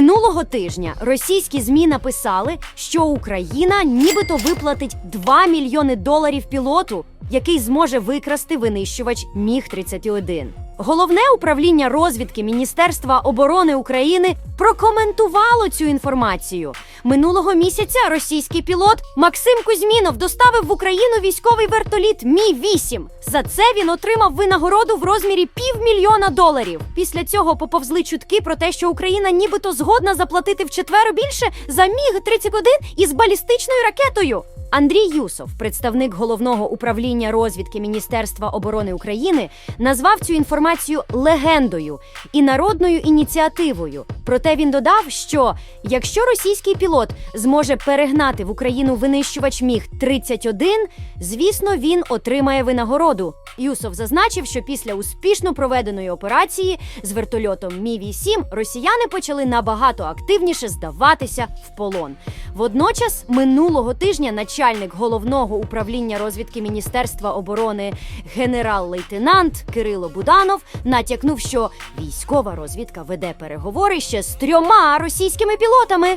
Минулого тижня російські змі написали, що Україна нібито виплатить 2 мільйони доларів пілоту, який зможе викрасти винищувач Міг 31 Головне управління розвідки Міністерства оборони України прокоментувало цю інформацію. Минулого місяця російський пілот Максим Кузьмінов доставив в Україну військовий вертоліт Мі 8 За це він отримав винагороду в розмірі півмільйона доларів. Після цього поповзли чутки про те, що Україна нібито згодна заплатити вчетверо більше за Міг 31 із балістичною ракетою. Андрій Юсов, представник головного управління розвідки Міністерства оборони України, назвав цю інформацію легендою і народною ініціативою. Проте він додав, що якщо російський пілот зможе перегнати в Україну винищувач Міг 31 звісно, він отримає винагороду. Юсов зазначив, що після успішно проведеної операції з вертольотом Мі 8 росіяни почали набагато активніше здаватися в полон. Водночас, минулого тижня начальник головного управління розвідки Міністерства оборони генерал-лейтенант Кирило Буданов натякнув, що військова розвідка веде переговори ще з трьома російськими пілотами.